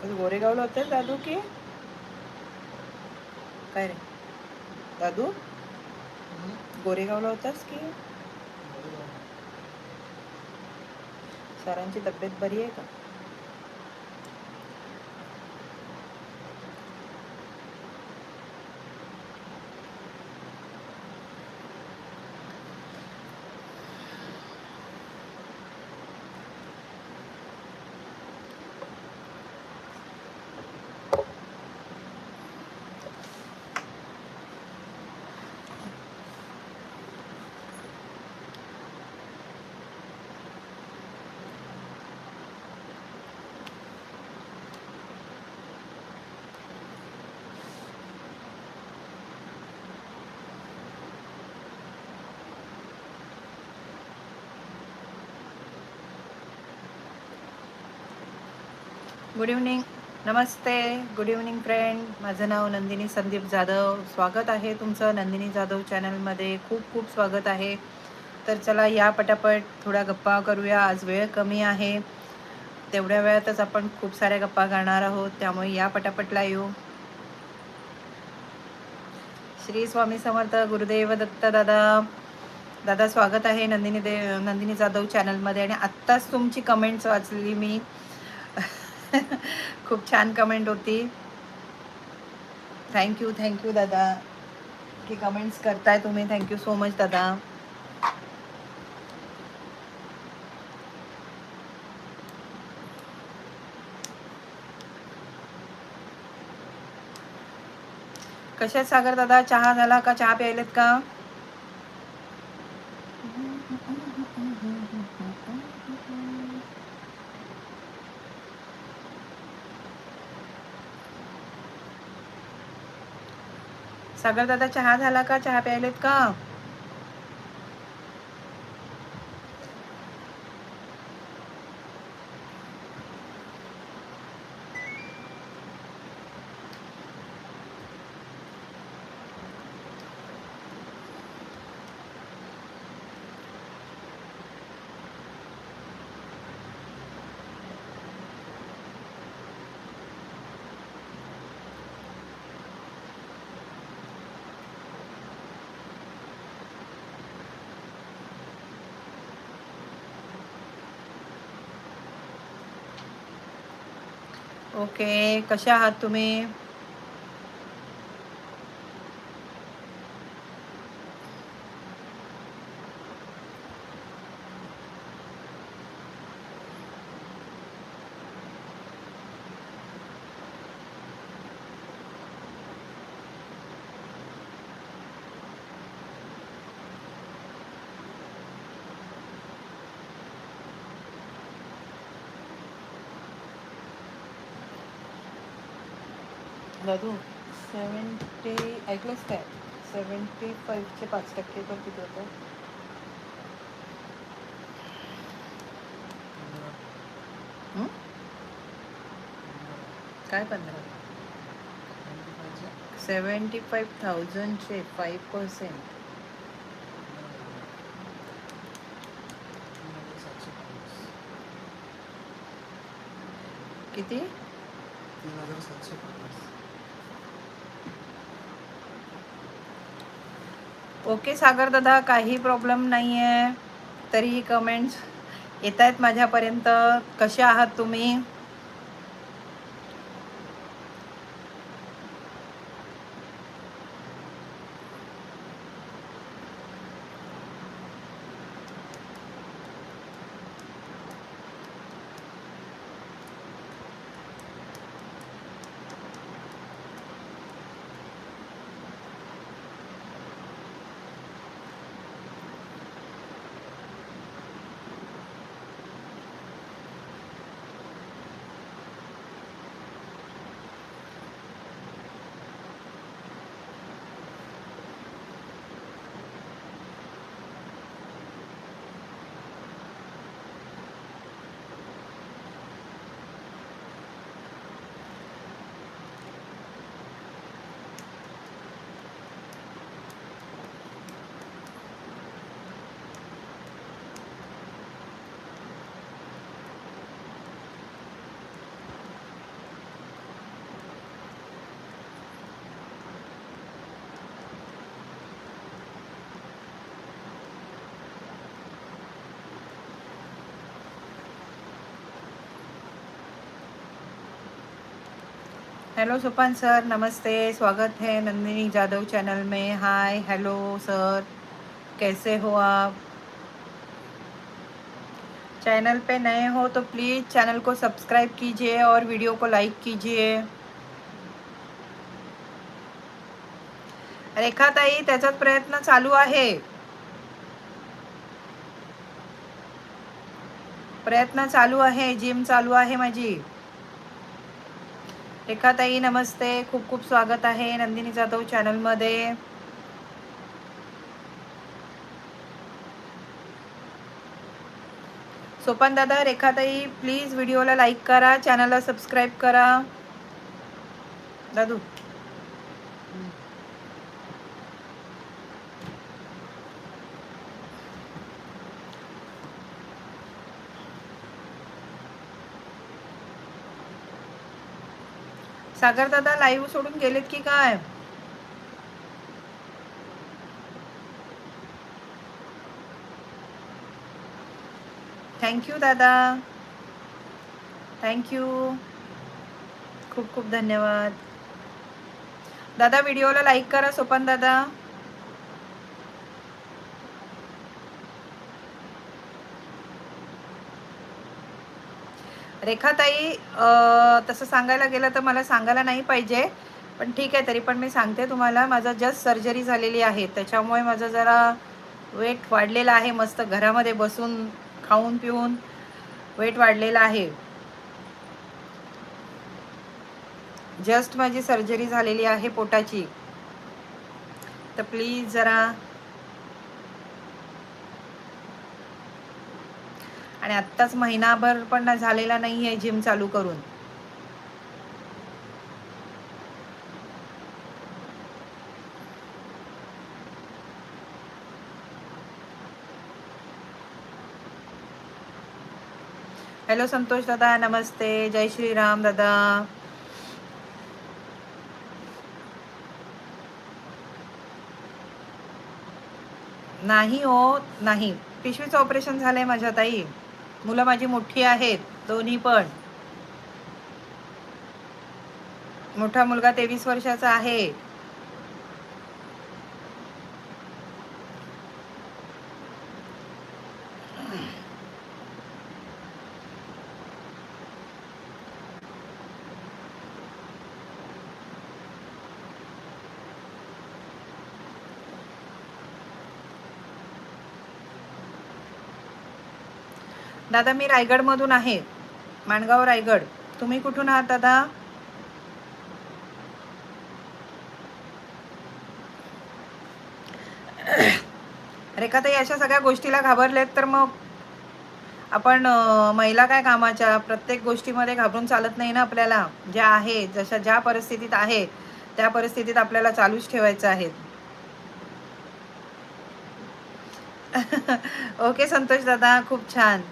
गोरेगावला होते दादू की काय रे दादू गोरेगावला होतास की सरांची तब्येत बरी आहे का गुड इव्हनिंग नमस्ते गुड इव्हनिंग फ्रेंड माझं नाव नंदिनी संदीप जाधव. स्वागत आहे तुमचं नंदिनी जाधव चॅनलमध्ये खूप खूप स्वागत आहे. तर चला या पटापट थोड्या गप्पा करूया. आज वेळ कमी आहे. तेवढ्या वेळातच आपण खूप साऱ्या गप्पा करणार आहोत. त्यामुळे या पटापटला येऊ. श्री स्वामी समर्थ गुरुदेव दत्त दादा. दादा स्वागत आहे नंदिनी दे नंदिनी जाधव चॅनलमध्ये आणि आत्ताच तुमची कमेंट्स वाचली मी. खूप छान कमेंट होती. थँक्यू थँक्यू दादा की कमेंट्स करताय तुम्ही. थँक्यू सो मच दादा. कशात सागर दादा चहा झाला का? चहा प्यायलेत का? सागर दादा चहा झाला का? चहा प्यायलेत का? ओके कशा आहात तुम्ही? दादू सेवन्टी ऐकलंच काय? सेवन्टी फाईव्हचे पाच टक्के तर किती होतं? काय पंधरा? सेवन्टी फाईव्ह थाउजंडचे फाईव्ह पर्सेंट किती? तीन हज़ार सातशे पन्नास. ओके सागर दादा काही प्रॉब्लेम नाही आहे तरीही कमेंट्स येत आहेत माझ्यापर्यंत. कसे आहात तुम्ही? हेलो सुपन सर नमस्ते स्वागत है नंदिनी जाधव चैनल में हाय हेलो सर कैसे हो आप चैनल पे नए हो तो प्लीज़ चैनल को सब्सक्राइब कीजिए और वीडियो को लाइक कीजिए रेखाताई त्याचाच प्रयत्न चालू आहे प्रयत्न चालू आहे जिम चालू आहे माझी रेखाताई नमस्ते. खूप खूप स्वागत आहे नंदिनी जाधव चॅनलमध्ये. सोपान दादा रेखाताई प्लीज व्हिडिओला लाईक करा चॅनलला सबस्क्राईब करा. दादू. सागर दादा लाईव्ह सोडून गेलेत की काय? थँक्यू दादा. थँक्यू खूप खूप धन्यवाद. दादा व्हिडिओला लाईक करा सोपन दादा. रेखाताई तसं सांगायला गेलं तर मला सांगायला नाही पाहिजे. पण ठीक आहे तरी पण मी सांगते तुम्हाला. माझं जस्ट सर्जरी झालेली आहे. त्याच्यामुळे माझं जरा वेट वाढलेलं आहे. मस्त घरामध्ये बसून खाऊन पिऊन वेट वाढलेलं आहे. जस्ट माझी सर्जरी झालेली आहे पोटाची. तर प्लीज जरा आणि आत्ताच महिनाभर पण झालेला नाही आहे जिम चालू करून. हॅलो संतोष दादा नमस्ते. जय श्रीराम दादा. नाही हो नाही. पिशवीचं ऑपरेशन झालंय माझ्या ताई. मुलं माझी मोठी आहेत दोन्ही पण. मोठा मुलगा तेवीस वर्षाचा आहे. दादा मी रायगडमधून आहे. माणगाव रायगड. तुम्ही कुठून आहात दादा? रेखाताई अशा सगळ्या गोष्टीला घाबरलेत तर मग आपण महिला काय कामाच्या? प्रत्येक गोष्टीमध्ये घाबरून चालत नाही ना आपल्याला. ज्या आहे जशा ज्या परिस्थितीत आहे त्या परिस्थितीत आपल्याला चालूच ठेवायचं आहे. ओके संतोष दादा खूप छान.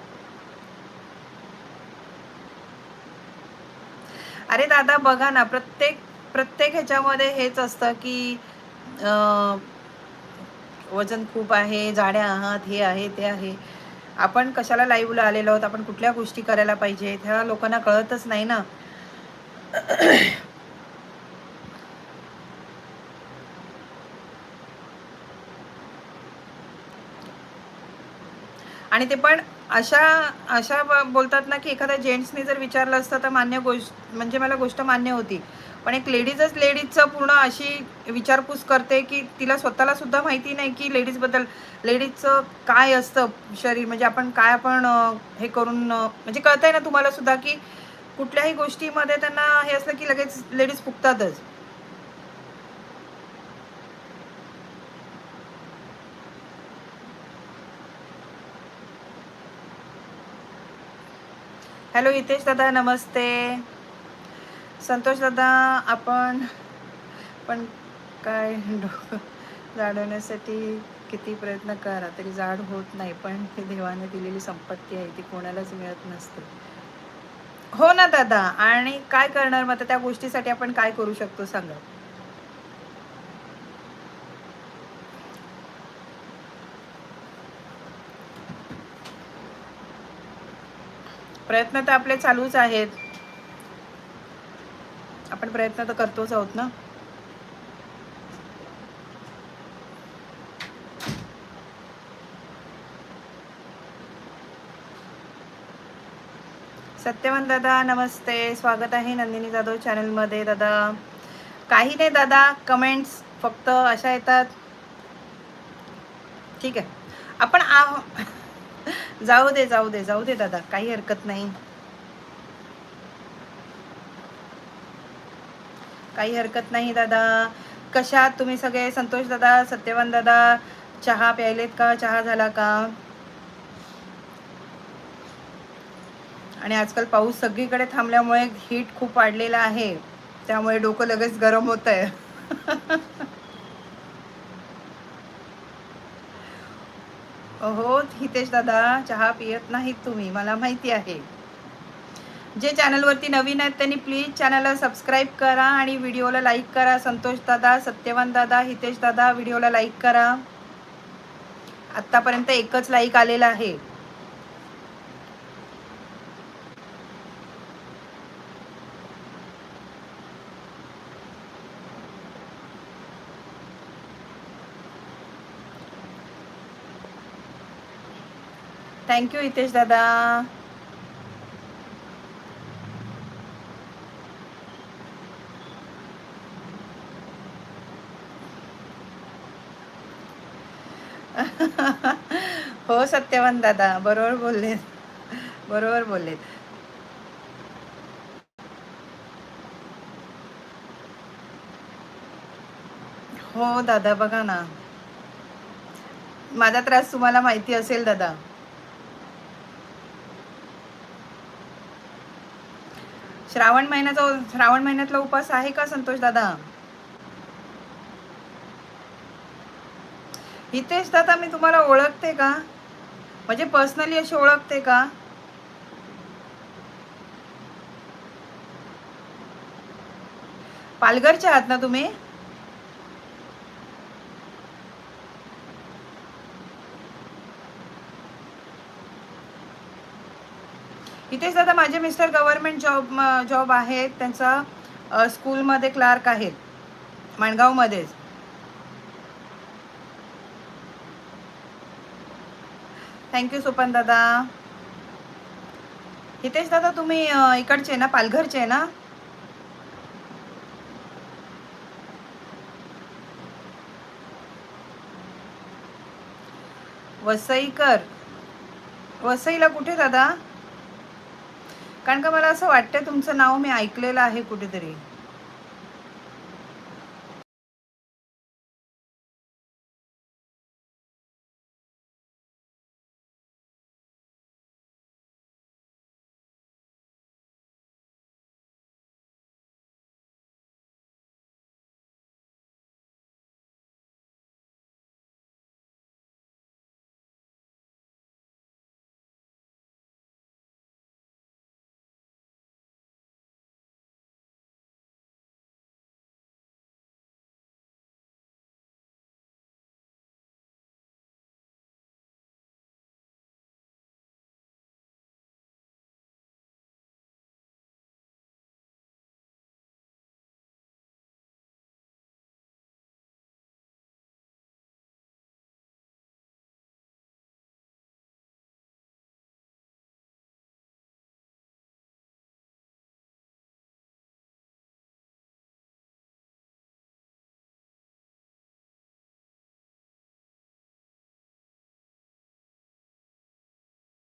अरे दादा बघा ना प्रत्येक प्रत्येक ह्याच्यामध्ये हेच असतं की वजन खूप आहे जाड्या आहात हे आहे ते आहे. आपण कशाला लाईव्हला आलेलो आहोत? आपण कुठल्या गोष्टी करायला पाहिजे ह्या लोकांना कळतच नाही ना. आणि ते पण अशा अशा बोलतात ना की एखाद्या जेंट्सने जर विचारलं असतं तर मान्य गोष्ट म्हणजे मला गोष्ट मान्य होती. पण एक लेडीजच लेडीजचं पूर्ण अशी विचारपूस करते की तिला स्वतःला सुद्धा माहिती नाही की लेडीजबद्दल लेडीजचं काय असतं शरीर म्हणजे आपण काय आपण हे करून म्हणजे कळतंय ना तुम्हाला सुद्धा की कुठल्याही गोष्टीमध्ये त्यांना हे असलं की लगेच लेडीज फुकतातच. हॅलो हितेश दादा नमस्ते. संतोष दादा आपण पण काय डोकं जाडवण्यासाठी किती प्रयत्न करा तरी जाड होत नाही पण ती देवाने दिलेली संपत्ती आहे ती कोणालाच मिळत नसते. हो ना दादा आणि काय करणार? मग आता त्या गोष्टीसाठी आपण काय करू शकतो सांगा? प्रयत्न तर आपले चालूच आहेत. आपण प्रयत्न तर करतोच आहोत ना? सत्यवान दादा नमस्ते. स्वागत आहे नंदिनी जाधव चॅनलमध्ये. दादा काही नाही दादा कमेंट्स फक्त अशा येतात. ठीक आहे. आपण आह जाऊ दे जाऊ दे जाऊ दे दादा काही हरकत नाही. काही हरकत नाही दादा. कशात तुम्ही सगळे? संतोष दादा सत्यवान दादा चहा प्यायलेत का? चहा झाला का? आणि आजकाल पाऊस सगळीकडे थांबल्यामुळे हीट खूप वाढलेला आहे. त्यामुळे डोकं लगेच गरम होत आहे हो हितेश दादा चहा पियत नाहीत तुम्ही मला माहिती आहे. जे चॅनलवरती नवीन आहेत त्यांनी प्लीज चॅनलला सबस्क्राईब करा आणि व्हिडिओला लाईक करा. संतोष दादा सत्यवान दादा हितेश दादा व्हिडिओला लाईक करा. आत्तापर्यंत एकच लाईक आलेला आहे. थँक्यू हितेश दादा हो सत्यवान दादा. बरोबर बोललेत. बरोबर बोललेत. हो दादा बघा ना. माझा त्रास तुम्हाला माहिती असेल दादा. श्रावण महिन्याचा श्रावण महिन्यातला उपवास आहे का संतोष दादा? हितेश दादा मी तुम्हाला ओळखते का? म्हणजे पर्सनली अशी ओळखते का? पालघरच्या आहात ना तुम्ही? हितेश दादा माझे मिस्टर गव्हर्नमेंट जॉब जॉब आहेत त्यांचा स्कूलमध्ये क्लार्क आहेत. माणगावमध्येच. थँक्यू सोपन दादा. हितेश दादा तुम्ही इकडचे ना? पालघरचे ना? वसईकर. वसईला कुठे दादा? कारण का मला असं वाटतं तुमचं नाव मी ऐकलेलं आहे कुठेतरी.